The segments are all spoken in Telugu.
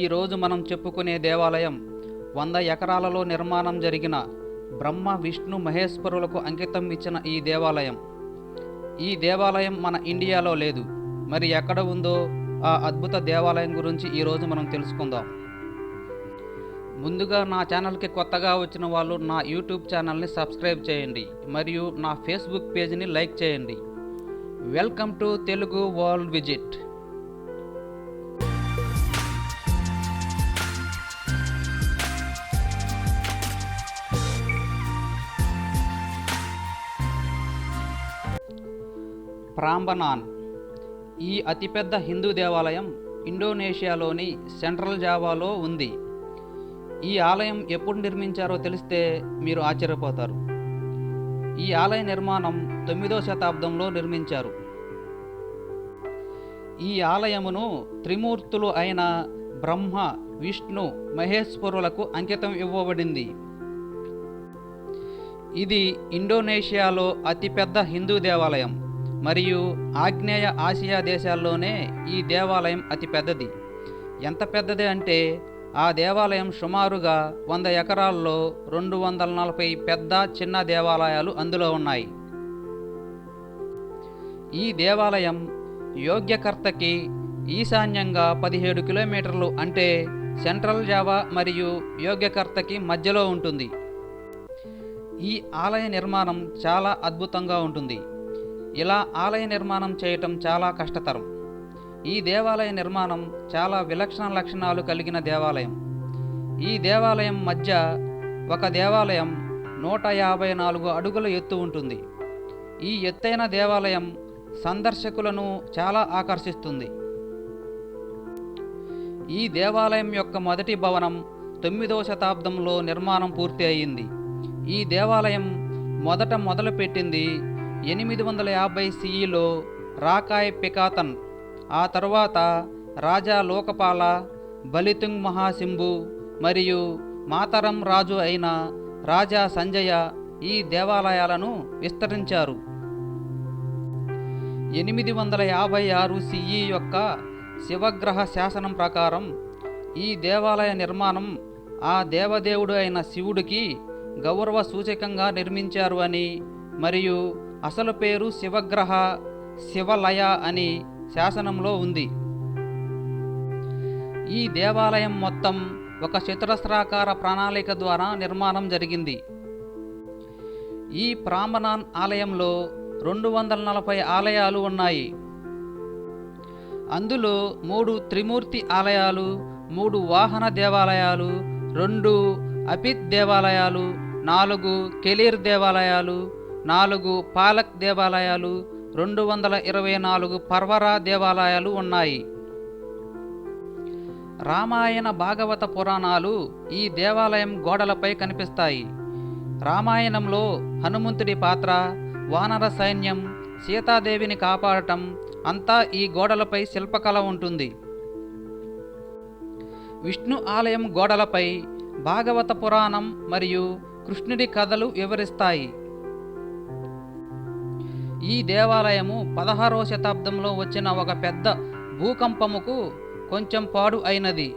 ఈరోజు మనం చెప్పుకునే దేవాలయం వంద ఎకరాలలో నిర్మాణం జరిగిన బ్రహ్మ విష్ణు మహేశ్వరులకు అంకితం ఇచ్చిన ఈ దేవాలయం. ఈ దేవాలయం మన ఇండియాలో లేదు. మరి ఎక్కడ ఉందో ఆ అద్భుత దేవాలయం గురించి ఈరోజు మనం తెలుసుకుందాం. ముందుగా నా ఛానల్కి కొత్తగా వచ్చిన వాళ్ళు నా యూట్యూబ్ ఛానల్ని సబ్స్క్రైబ్ చేయండి. మరియు నా ఫేస్బుక్ పేజ్ని లైక్ చేయండి. Welcome to Telugu world visit. Prambanan ఈ అతిపెద్ద హిందూ దేవాలయం ఇండోనేషియాలోని సెంట్రల్ జావాలో ఉంది. ఈ ఆలయం ఎప్పుడు నిర్మించారో తెలిస్తే మీరు ఆశ్చర్యపోతారు. ఈ ఆలయ నిర్మాణం తొమ్మిదో శతాబ్దంలో నిర్మించారు. ఈ ఆలయమును త్రిమూర్తులు అయిన బ్రహ్మ విష్ణు మహేశ్వరులకు అంకితం ఇవ్వబడింది. ఇది ఇండోనేషియాలో అతిపెద్ద హిందూ దేవాలయం. మరియు ఆగ్నేయ ఆసియా దేశాల్లోనే ఈ దేవాలయం అతి పెద్దది. ఎంత పెద్దది అంటే ఆ దేవాలయం సుమారుగా వంద ఎకరాల్లో రెండు వందల నలభై పెద్ద చిన్న దేవాలయాలు అందులో ఉన్నాయి. ఈ దేవాలయం యోగ్యకర్తకి ఈశాన్యంగా పదిహేడు కిలోమీటర్లు అంటే సెంట్రల్ జావా మరియు యోగ్యకర్తకి మధ్యలో ఉంటుంది. ఈ ఆలయ నిర్మాణం చాలా అద్భుతంగా ఉంటుంది. ఇలా ఆలయ నిర్మాణం చేయటం చాలా కష్టతరం. ఈ దేవాలయ నిర్మాణం చాలా విలక్షణ లక్షణాలు కలిగిన దేవాలయం. ఈ దేవాలయం మధ్య ఒక దేవాలయం నూట యాభై నాలుగు అడుగుల ఎత్తు ఉంటుంది. ఈ ఎత్తైన దేవాలయం సందర్శకులను చాలా ఆకర్షిస్తుంది. ఈ దేవాలయం యొక్క మొదటి భవనం తొమ్మిదవ శతాబ్దంలో నిర్మాణం పూర్తి అయింది. ఈ దేవాలయం మొదట మొదలుపెట్టింది ఎనిమిది వందల యాభై సిఈలో రాకాయ్ పికాతన్ ఆ తర్వాత రాజా లోకపాల బలితుంగ్ మహాసింబు మరియు మాతరం రాజు అయిన రాజా సంజయ ఈ దేవాలయాలను విస్తరించారు. ఎనిమిది వందల యాభై ఆరు సిఈ యొక్క శివగ్రహ శాసనం ప్రకారం ఈ దేవాలయ నిర్మాణం ఆ దేవదేవుడు అయిన శివుడికి గౌరవ సూచకంగా నిర్మించారు అని మరియు అసలు పేరు శివగ్రహ శివలయ అని శాసనంలో ఉంది. ఈ దేవాలయం మొత్తం ఒక చతురస్రాకార ప్రణాళిక ద్వారా నిర్మాణం జరిగింది. ఈ ప్రామణాన్ ఆలయంలో రెండు వందల నలభై ఆలయాలు ఉన్నాయి. అందులో మూడు త్రిమూర్తి ఆలయాలు మూడు వాహన దేవాలయాలు రెండు అపిత్ దేవాలయాలు నాలుగు కెలీర్ దేవాలయాలు నాలుగు పాలక్ దేవాలయాలు రెండు వందల ఇరవై నాలుగు పర్వరా దేవాలయాలు ఉన్నాయి. రామాయణ భాగవత పురాణాలు ఈ దేవాలయం గోడలపై కనిపిస్తాయి. రామాయణంలో హనుమంతుడి పాత్ర వానర సైన్యం సీతాదేవిని కాపాడటం అంతా ఈ గోడలపై శిల్పకళ ఉంటుంది. విష్ణు ఆలయం గోడలపై భాగవత పురాణం మరియు కృష్ణుడి కథలు వివరిస్తాయి. ఈ దేవాలయము పదహారవ శతాబ్దంలో వచ్చిన ఒక పెద్ద భూకంపముకు కొంచెం పాడు అయినది.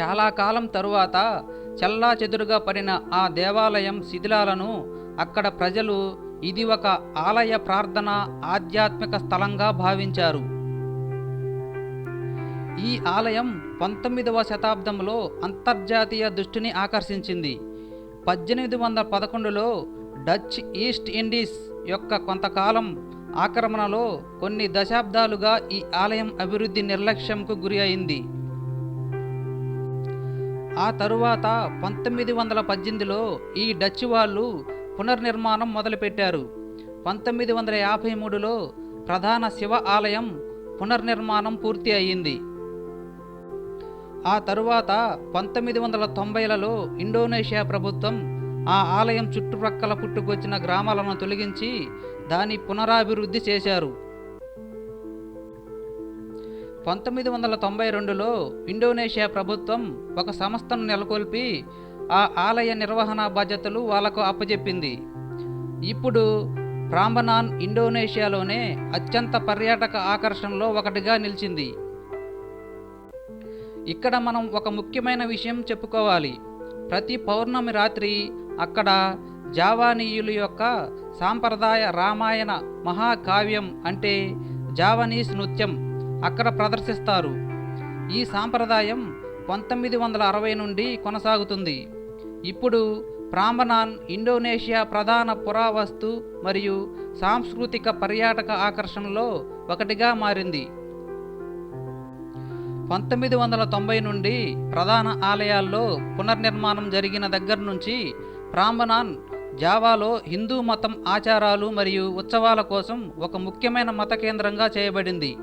చాలా కాలం తరువాత చల్లా చెదురుగా పడిన ఆ దేవాలయం శిథిలాలను అక్కడ ప్రజలు ఇది ఒక ఆలయ ప్రార్థన ఆధ్యాత్మిక స్థలంగా భావించారు. ఈ ఆలయం పంతొమ్మిదవ శతాబ్దంలో అంతర్జాతీయ దృష్టిని ఆకర్షించింది. పద్దెనిమిది వందల పదకొండులో డచ్ ఈస్ట్ ఇండీస్ యొక్క కొంతకాలం ఆక్రమణలో కొన్ని దశాబ్దాలుగా ఈ ఆలయం అభివృద్ధి నిర్లక్ష్యంకు గురి అయింది. ఆ తరువాత పంతొమ్మిది వందల పద్దెనిమిదిలో ఈ డచ్ వాళ్ళు పునర్నిర్మాణం మొదలుపెట్టారు. పంతొమ్మిది వందల యాభై మూడులో ప్రధాన శివ ఆలయం పునర్నిర్మాణం పూర్తి అయ్యింది. ఆ తరువాత పంతొమ్మిది వందల తొంభైలలో ఇండోనేషియా ప్రభుత్వం ఆ ఆలయం చుట్టుప్రక్కల పుట్టుకొచ్చిన గ్రామాలను తొలగించి దాని పునరాభివృద్ధి చేశారు. పంతొమ్మిది వందల తొంభై రెండులో ఇండోనేషియా ప్రభుత్వం ఒక సంస్థను నెలకొల్పి ఆ ఆలయ నిర్వహణ బాధ్యతలు వాళ్ళకు అప్పజెప్పింది. ఇప్పుడు ప్రాంబనాన్ ఇండోనేషియాలోనే అత్యంత పర్యాటక ఆకర్షణలో ఒకటిగా నిలిచింది. ఇక్కడ మనం ఒక ముఖ్యమైన విషయం చెప్పుకోవాలి. ప్రతి పౌర్ణమి రాత్రి అక్కడ జావానీయుల యొక్క సాంప్రదాయ రామాయణ మహాకావ్యం అంటే జావనీస్ నృత్యం అక్కడ ప్రదర్శిస్తారు. ఈ సాంప్రదాయం పంతొమ్మిది వందల అరవై నుండి కొనసాగుతుంది. ఇప్పుడు ప్రాంబనాన్ ఇండోనేషియా ప్రధాన పురావస్తు మరియు సాంస్కృతిక పర్యాటక ఆకర్షణలో ఒకటిగా మారింది. పంతొమ్మిది వందల తొంభై నుండి ప్రధాన ఆలయాల్లో పునర్నిర్మాణం జరిగిన దగ్గర నుంచి రాంబనాన్ జావాలో హిందూ మతం ఆచారాలు మరియు ఉత్సవాల కోసం ఒక ముఖ్యమైన మత కేంద్రంగా చేయబడింది.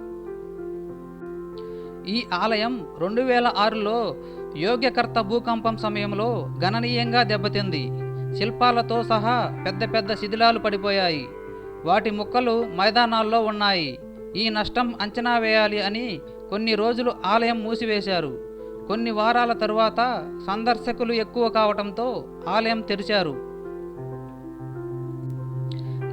ఈ ఆలయం రెండు వేల ఆరులో యోగ్యకర్త భూకంపం సమయంలో గణనీయంగా దెబ్బతింది. శిల్పాలతో సహా పెద్ద పెద్ద శిథిలాలు పడిపోయాయి. వాటి ముక్కలు మైదానాల్లో ఉన్నాయి. ఈ నష్టం అంచనా వేయాలి అని కొన్ని రోజులు ఆలయం మూసివేశారు. కొన్ని వారాల తరువాత సందర్శకులు ఎక్కువ కావటంతో ఆలయం తెరిచారు.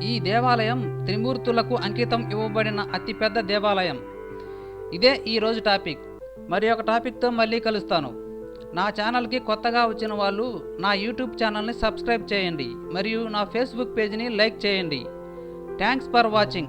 ఈ దేవాలయం త్రిమూర్తులకు అంకితం ఇవ్వబడిన అతిపెద్ద దేవాలయం. ఇదే ఈరోజు టాపిక్. మరి ఒక టాపిక్తో మళ్ళీ కలుస్తాను. నా ఛానల్కి కొత్తగా వచ్చిన వాళ్ళు నా యూట్యూబ్ ఛానల్ని సబ్స్క్రైబ్ చేయండి. మరియు నా ఫేస్బుక్ పేజ్ని లైక్ చేయండి. Thanks for watching.